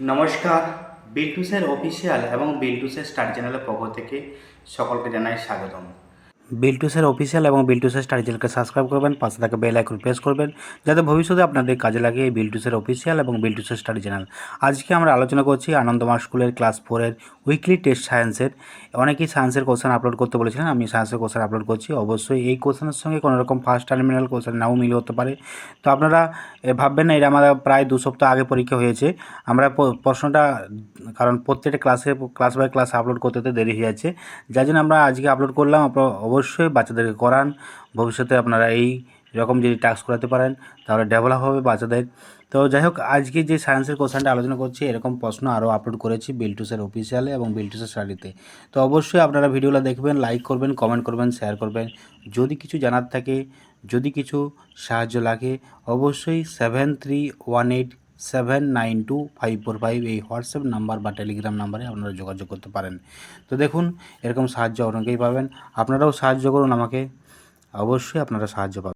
নমস্কার বিল্টুসের অফিসিয়াল এবং বিল্টুসের স্টার চ্যানেলের পক্ষ থেকে সকলকে জানাই স্বাগতম। বিল্টুসের অফিসিয়াল এবং বিল্টুসের স্টার চ্যানেলকে সাবস্ক্রাইব করবেন, পাশে থাকা বেল আইকন প্রেস করবেন, যাতে ভবিষ্যতে আপনাদের কাজে লাগে এই বিল্টুসের অফিসিয়াল এবং বিল্টুসের স্টাডি চ্যানেল আজকে আমরা আলোচনা করছি আনন্দমার স্কুলের ক্লাস ফোরের উইকলি টেস্ট সায়েন্সের অনেকেই সায়েন্সের কোশ্চেন আপলোড করতে বলেছিলেন, আমি সায়েন্সের কোশ্চেন আপলোড করছি। অবশ্যই এই কোশ্চেনের সঙ্গে কোনো রকম ফার্স্ট টার্মিনাল কোশ্চেন নাও মিল হতে পারে। তো আপনারা ভাববেন না এটা আমাদের প্রায় দু সপ্তাহ আগে পরীক্ষা হয়েছে। আমরা প্রশ্নটা কারণ প্রত্যেকটা ক্লাসে ক্লাস বাই ক্লাস আপলোড করতে তো দেরি হয়ে যাচ্ছে। যার জন্য আমরা আজকে আপলোড করলাম, আপনারা অবশ্যই বাচ্চাদেরকে করান। ভবিষ্যতে আপনারা এই রকম যদি টাস্ক করাতে পারেন, তাহলে ডেভেলপ হবে বাচ্চাদের। তো যাই হোক, আজকে যে সায়েন্সের কোশ্চেনটা আলোচনা করছি, এরকম প্রশ্ন আরও আপলোড করেছি বিল্টুসের অফিসিয়ালে এবং বিল্টুসের স্টাডিতে তো। অবশ্যই আপনারা ভিডিওটা দেখবেন লাইক করবেন কমেন্ট করবেন শেয়ার করবেন। যদি কিছু জানার থাকে, যদি কিছু সাহায্য লাগে, অবশ্যই seven three one eight seven nine two five four five এই হোয়াটসঅ্যাপ নাম্বার বা টেলিগ্রাম নাম্বারে আপনারা যোগাযোগ করতে পারেন। তো দেখুন, এরকম সাহায্য অনেকেই পাবেন। আপনারাও সাহায্য করুন আমাকে। অবশ্যই আপনারা সাহায্য পাবেন।